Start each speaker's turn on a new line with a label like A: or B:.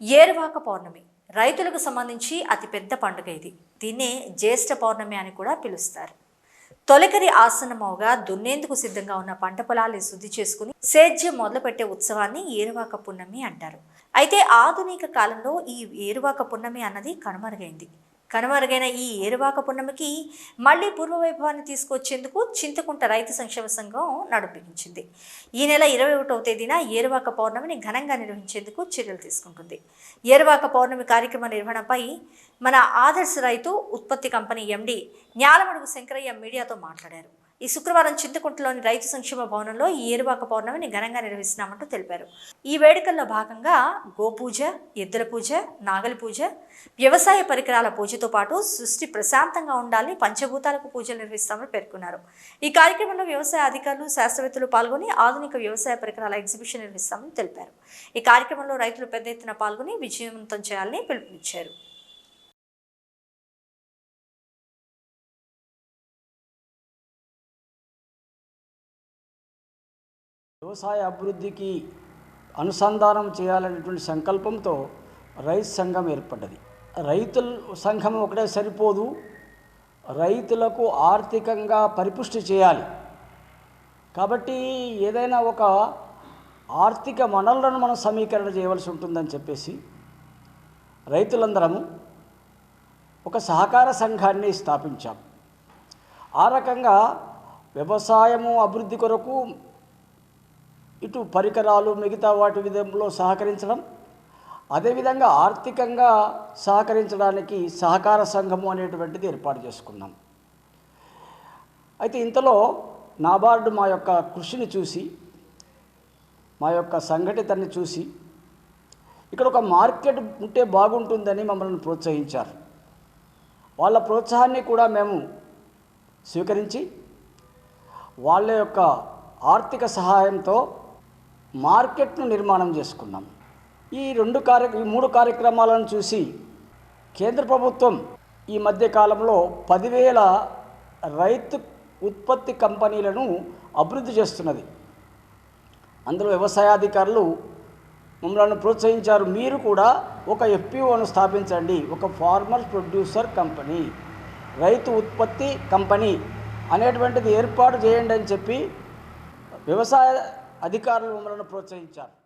A: ఏరువాక పౌర్ణమి. రైతులకు సంబంధించి అతిపెద్ద పండుగ ఇది. దీన్నే జ్యేష్ఠ పౌర్ణమి అని కూడా పిలుస్తారు. తొలకరి ఆసనమవుగా దున్నేందుకు సిద్ధంగా ఉన్న పంట పొలాల్ని శుద్ధి చేసుకుని సేద్యం మొదలుపెట్టే ఉత్సవాన్ని ఏరువాక పున్నమి అంటారు. అయితే ఆధునిక కాలంలో ఈ ఏరువాక పున్నమి అన్నది కనుమరుగైంది. కనుమరుగైన ఈ ఏరువాక పున్నమికి మళ్ళీ పూర్వవైభవాన్ని తీసుకొచ్చేందుకు చింతకుంట రైతు సంక్షేమ సంఘం నడిపించింది ఈ నెల ఇరవై ఒకటవ తేదీన ఏరువాక పౌర్ణమిని ఘనంగా నిర్వహించేందుకు చర్యలు తీసుకుంటుంది. ఏరువాక పౌర్ణమి కార్యక్రమ నిర్వహణపై మన ఆదర్శ రైతు ఉత్పత్తి కంపెనీ ఎండి న్యాలమడుగు శంకరయ్య మీడియాతో మాట్లాడారు. ఈ శుక్రవారం చింతకుంటలోని రైతు సంక్షేమ భవనంలో ఈ ఏరువాక పౌర్ణమిని ఘనంగా నిర్వహిస్తున్నామంటూ తెలిపారు. ఈ వేడుకల్లో భాగంగా గోపూజ ఎద్దుల పూజ నాగలి పూజ వ్యవసాయ పరికరాల పూజతో పాటు సృష్టి ప్రశాంతంగా ఉండాలని పంచభూతాలకు పూజలు నిర్వహిస్తామని పేర్కొన్నారు. ఈ కార్యక్రమంలో వ్యవసాయ అధికారులు శాస్త్రవేత్తలు పాల్గొని ఆధునిక వ్యవసాయ పరికరాల ఎగ్జిబిషన్ నిర్వహిస్తామని తెలిపారు. ఈ కార్యక్రమంలో రైతులు పెద్ద ఎత్తున పాల్గొని విజయవంతం చేయాలని పిలుపునిచ్చారు.
B: వ్యవసాయ అభివృద్ధికి అనుసంధానం చేయాలనేటువంటి సంకల్పంతో రైతు సంఘం ఏర్పడ్డది. రైతుల సంఘం ఒకటే సరిపోదు. రైతులకు ఆర్థికంగా పరిపుష్టి చేయాలి. కాబట్టి ఏదైనా ఒక ఆర్థిక వనరులను మనం సమీకరణ చేయవలసి ఉంటుందని చెప్పేసి రైతులందరము ఒక సహకార సంఘాన్ని స్థాపించాం. ఆ రకంగా వ్యవసాయము అభివృద్ధి కొరకు ఇటు పరికరాలు మిగతా వాటి విధంలో సహకరించడం అదేవిధంగా ఆర్థికంగా సహకరించడానికి సహకార సంఘము అనేటువంటిది ఏర్పాటు చేసుకున్నాం. అయితే ఇంతలో నాబార్డు మా యొక్క కృషిని చూసి మా యొక్క సంఘటితని చూసి ఇక్కడ ఒక మార్కెట్ ఉంటే బాగుంటుందని మమ్మల్ని ప్రోత్సహించారు. వాళ్ళ ప్రోత్సాహాన్ని కూడా మేము స్వీకరించి వాళ్ళ యొక్క ఆర్థిక సహాయంతో మార్కెట్ను నిర్మాణం చేసుకున్నాం. ఈ రెండు కార్య ఈ మూడు కార్యక్రమాలను చూసి కేంద్ర ప్రభుత్వం ఈ మధ్యకాలంలో పదివేల రైతు ఉత్పత్తి కంపెనీలను అభివృద్ధి చేస్తున్నది. అందులో వ్యవసాయాధికారులు మమ్మల్ని ప్రోత్సహించారు. మీరు కూడా ఒక ఎఫ్పిఓను స్థాపించండి. ఒక ఫార్మర్ ప్రొడ్యూసర్ కంపెనీ రైతు ఉత్పత్తి కంపెనీ అనేటువంటిది ఏర్పాటు చేయండి అని చెప్పి వ్యవసాయ అధికారులు మమ్మల్ని ప్రోత్సహించారు.